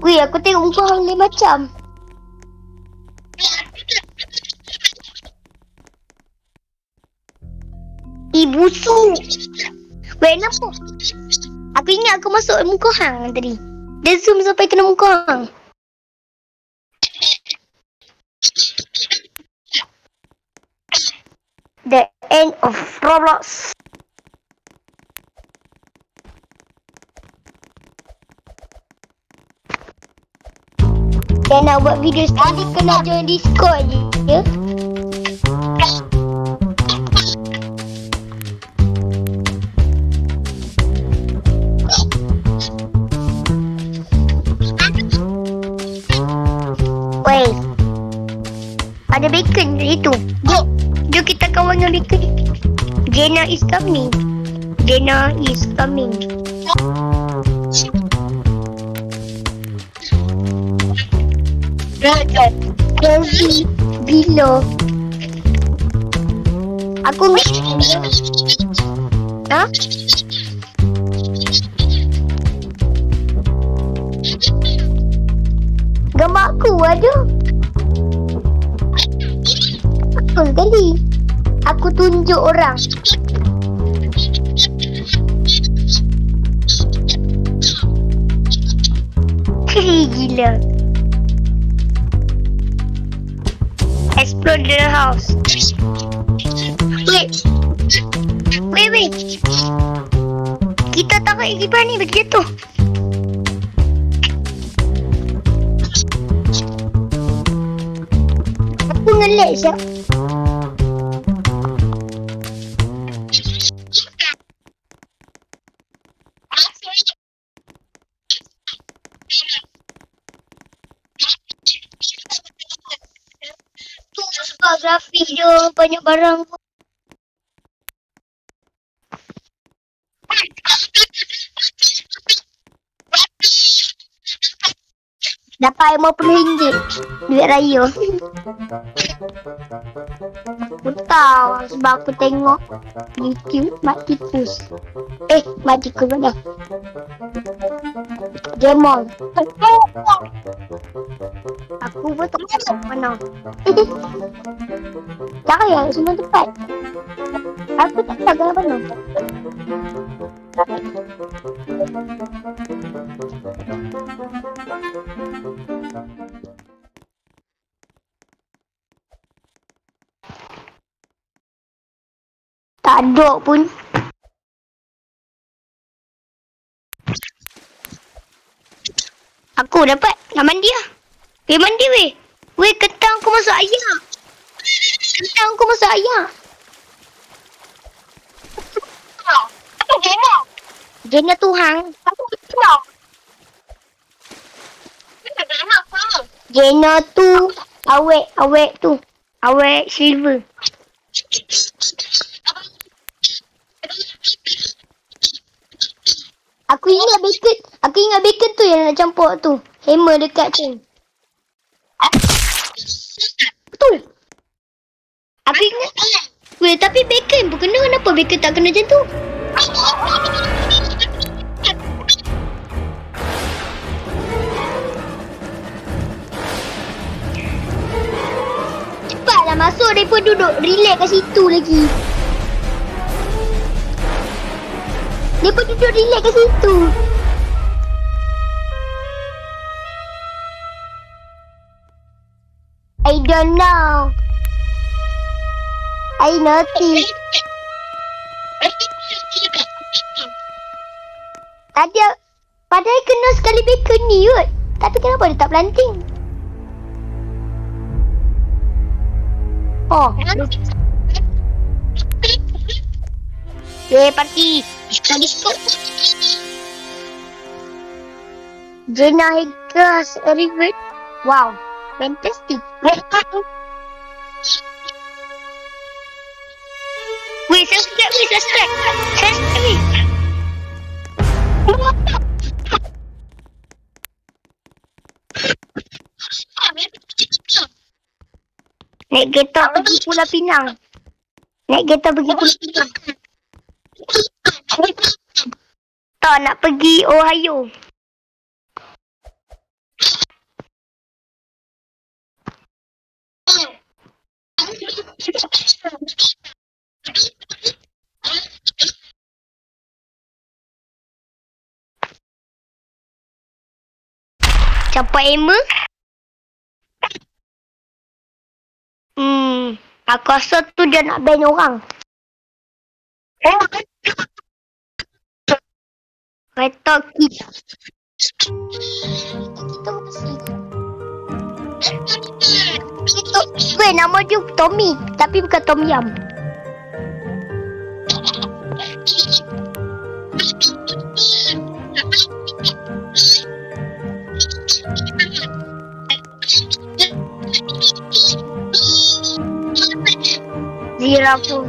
Weh, aku tengok muka hang lain macam. Ibu su. Weh, kenapa? Aku ingat aku masuk muka hang tadi. Dia zoom sampai kena muka hang. The end of Roblox. Dan nak buat video sekali kena join Discord je. Ya? Weh. Ada bacon di situ. Jom. Jom kita kawan dengan bacon. Jenna is coming. Jenna is coming. Kelvin Bilo. Aku Ha? Gambar aku ada. Apa sekali? Aku tunjuk orang. Gila. Explode the house. Wait. Wait. Kita taruh Iqbal ni bagi jatuh. Aku ngelag siap. Sebab grafik dia banyak barang tu. Dapat RM50 duit raya. Aku tahu sebab aku tengok YouTube Mak. Eh, Mak Tikus mana? Jemon. Aku pun tak tahu mana. Tak ya, semua tempat. Aku tak tahu ke mana. Tak ada pun. Aku dapat. Nak mandi lah. Eh mandi weh. Weh kentang aku masuk air. Kentang aku masuk Jenna? Jenna Tuhan. Apa Jenna? Ini Jenna apa? Jenna tu awek awek tu. Awek silver. Aku ingat bacon. Aku ingat bacon tu yang nak campur tu. Hammer dekat tu. Betul. Aku ingat. Weh, tapi bacon pun kena. Kenapa bacon tak kena macam tu? Cepatlah masuk daripada duduk relax kat situ lagi. Dia duduk relax kat situ. I don't know. I notice. Ada. Padahal kena sekali bacon ni kot. Tapi kenapa dia tak planting? Oh. Eh, parti. Kita disco. Jenna Higgins, Rivet. Wow. Fantastic. Wait, subscribe, wait, subscribe. Subscribe, wait. Naik kereta pergi Pulau Pinang. Naik kereta pergi Pulau Pinang. Tak nak pergi Ohio. Capai Emma? Hmm, aku rasa tu dia nak ban orang. Kereta kita. Kita. Itu, weh nama dia Tommy. Tapi bukan Tom Yam. Zira pun.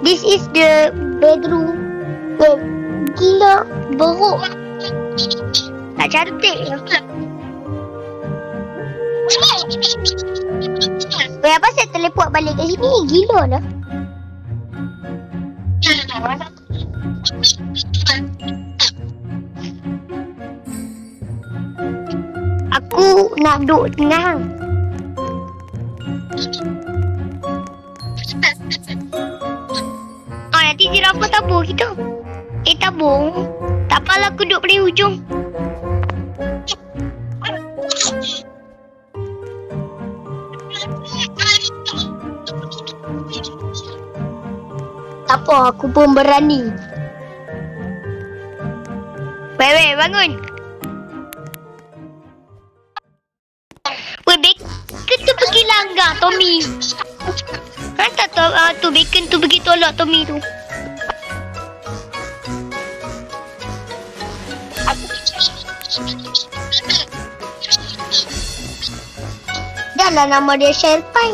This is the bedroom. Eh, gila, beruk. Tak cantik. Weh, apa saya teleport balik ke sini? Gila lah. Aku nak duduk tengah nanti Rafa tabur kita. Eh, tabung. Tak apalah aku duduk paling hujung. Tak apa, aku pun berani. Weh, bangun. Weh, bacon tu pergi langgar, Tommy. Hantar tu, uh, tu bacon tu pergi tolak Tommy tu. Dah lah nama dia Sherpai.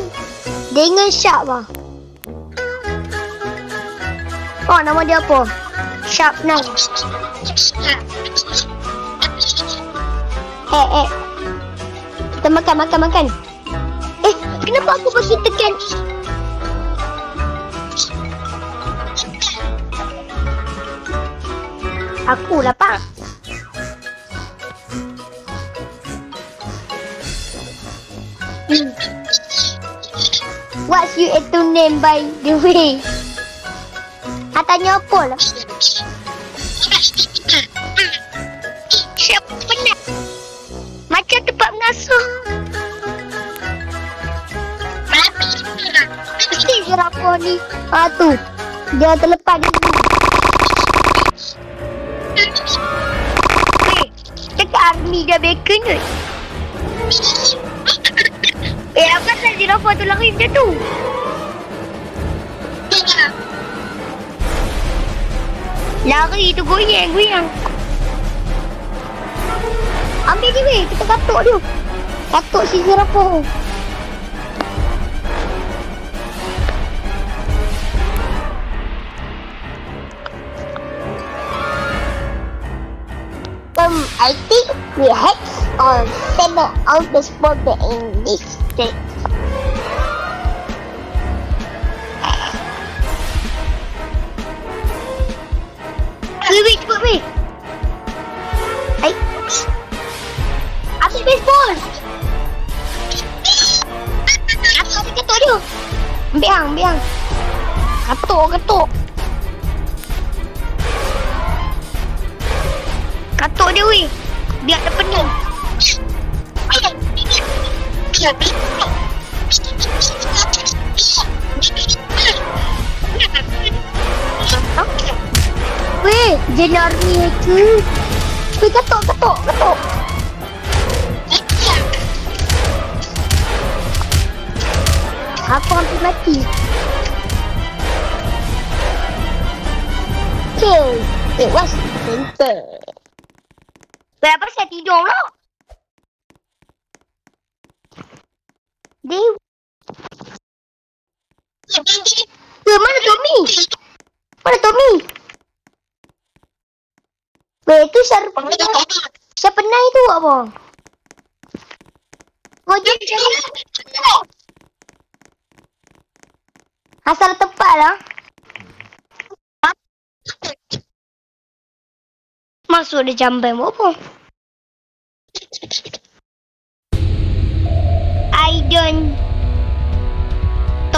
Dengan Sharp lah. Oh, nama dia apa? Sharp Knife. Eh, eh. Kita makan, makan, makan. Eh, kenapa aku pergi tekan? Aku lapar. Hmm. What's your actual name by the way? Tanya apa lah? Siapa penat? Macam tempat mengasuh. Mesti je rapor ni. Ah tu. Dia terlepas di sini. Weh, cakap army dia bacon ke? Eh, apa pasal jirafah tu lari macam tu? Lari tu goyang, goyang. Ambil dia weh, kita katuk dia. Katuk si jirafah tu. Um, I think we had on seven of the spot in this wait, wait, wait. Ay. Ambil baseball. Apa ketuk dia? Ambil hang. Ketuk, ketuk. Katuk dia weh. Biar dia pening. Weh, jenar ni ke? Weh, katuk, katuk, katuk. Aku hampir mati. Okay. Wait, what's center? Weh, apa saya tidur pula? Dia... Weh, mana Tommy? Mana Tommy? Weh, tu siapa? Siapa naik tu apa? Jom cari. Asal tempat lah. Masuk jamban buat apa?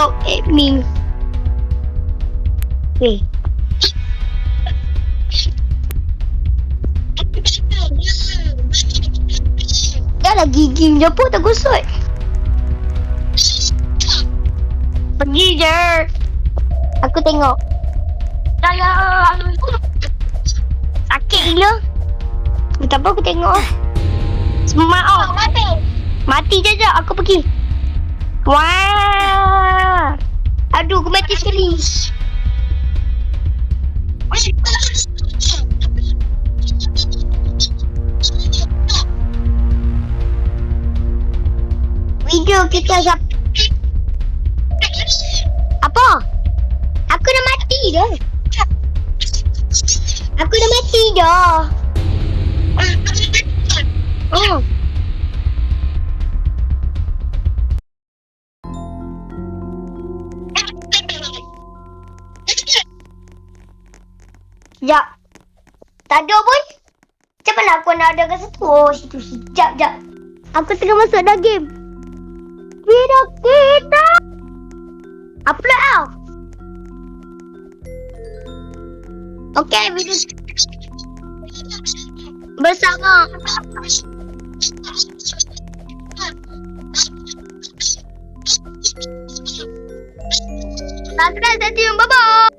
Talk at me. Dah lah gigi je pun tak gosok. Pergi je. Aku tengok. Dalam. Sakit gila. Tak apa aku tengok. Semak Oh, oh. mati. Mati je je aku pergi. Wah. Aduh aku mati sekali. Video kita sap. Apa? Aku dah mati dah. Aku dah mati dah. Oh. Sekejap. Tak ada pun. Macam mana aku nak ada kat situ? Oh, situ. Sekejap, sekejap. Aku tengah masuk dah game. Video kita. Upload tau. Okay, video bersama. Subscribe dan bye-bye.